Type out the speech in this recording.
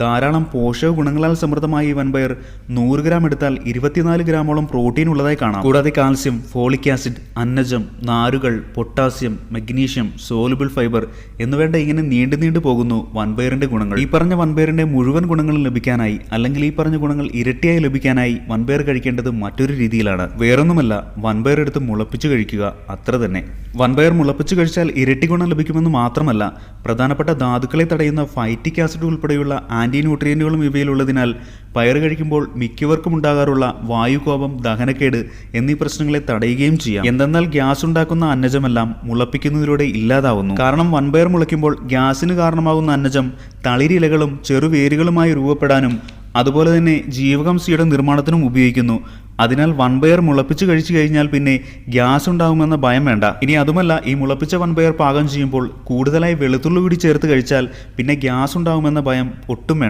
ധാരാളം പോഷക ഗുണങ്ങളാൽ സമൃദ്ധമായ ഈ വൻപയർ നൂറ് ഗ്രാം എടുത്താൽ ഇരുപത്തിനാല് ഗ്രാമോളം പ്രോട്ടീൻ ഉള്ളതായി കാണാം. കൂടാതെ കാൽസ്യം ഫോളിക് ആസിഡ് അന്നജം നാരുകൾ പൊട്ടാസ്യം മഗ്നീഷ്യം സോലുബിൾ ഫൈബർ എന്നുവേണ്ട ഇങ്ങനെ നീണ്ടു നീണ്ടു പോകുന്നു വൻപയറിന്റെ ഗുണങ്ങൾ. ഈ പറഞ്ഞ വൻപയറിന്റെ മുഴുവൻ ഗുണങ്ങൾ ലഭിക്കാനായി അല്ലെങ്കിൽ ഈ പറഞ്ഞ ഗുണങ്ങൾ ഇരട്ടിയായി ലഭിക്കാനായി വൻപയർ കഴിക്കേണ്ടത് മറ്റൊരു രീതിയിലാണ്. വേറൊന്നുമല്ല വൻപയർ എടുത്ത് മുളപ്പിച്ചു കഴിക്കുക അത്ര തന്നെ. വൻപയർ മുളപ്പിച്ച് കഴിച്ചാൽ ഇരട്ടി ഗുണം ലഭിക്കുമെന്ന് മാത്രമല്ല പ്രധാനപ്പെട്ട ധാതുക്കളെ തടയുന്ന ഫൈറ്റിക് ആസിഡ് ഉൾപ്പെടെയുള്ള ആന്റി ന്യൂട്രിയന്റുകളും ഇവയിലുള്ളതിനാൽ പയർ കഴിക്കുമ്പോൾ മിക്കവർക്കും ഉണ്ടാകാറുള്ള വായുകോപം ദഹനക്കേട് എന്നീ പ്രശ്നങ്ങളെ തടയുകയും ചെയ്യാം. എന്തെന്നാൽ ഗ്യാസ് ഉണ്ടാക്കുന്ന അന്നജമെല്ലാം മുളപ്പിക്കുന്നതിലൂടെ ഇല്ലാതാവുന്നു. കാരണം വൻപയർ മുളയ്ക്കുമ്പോൾ ഗ്യാസിന് കാരണമാകുന്ന അന്നജം തളിരിലകളും ചെറുവേരുകളുമായി രൂപപ്പെടാനും അതുപോലെ തന്നെ ജീവകം സിയുടെ നിർമ്മാണത്തിനും ഉപയോഗിക്കുന്നു. അതിനാൽ വൻപയർ മുളപ്പിച്ച് കഴിച്ചു കഴിഞ്ഞാൽ പിന്നെ ഗ്യാസ് ഉണ്ടാകുമെന്ന ഭയം വേണ്ട. ഇനി അതുമല്ല ഈ മുളപ്പിച്ച വൻപയർ പാകം ചെയ്യുമ്പോൾ കൂടുതലായി വെളുത്തുള്ളി കൂടി ചേർത്ത് കഴിച്ചാൽ പിന്നെ ഗ്യാസ് ഉണ്ടാകുമെന്ന ഭയം ഒട്ടും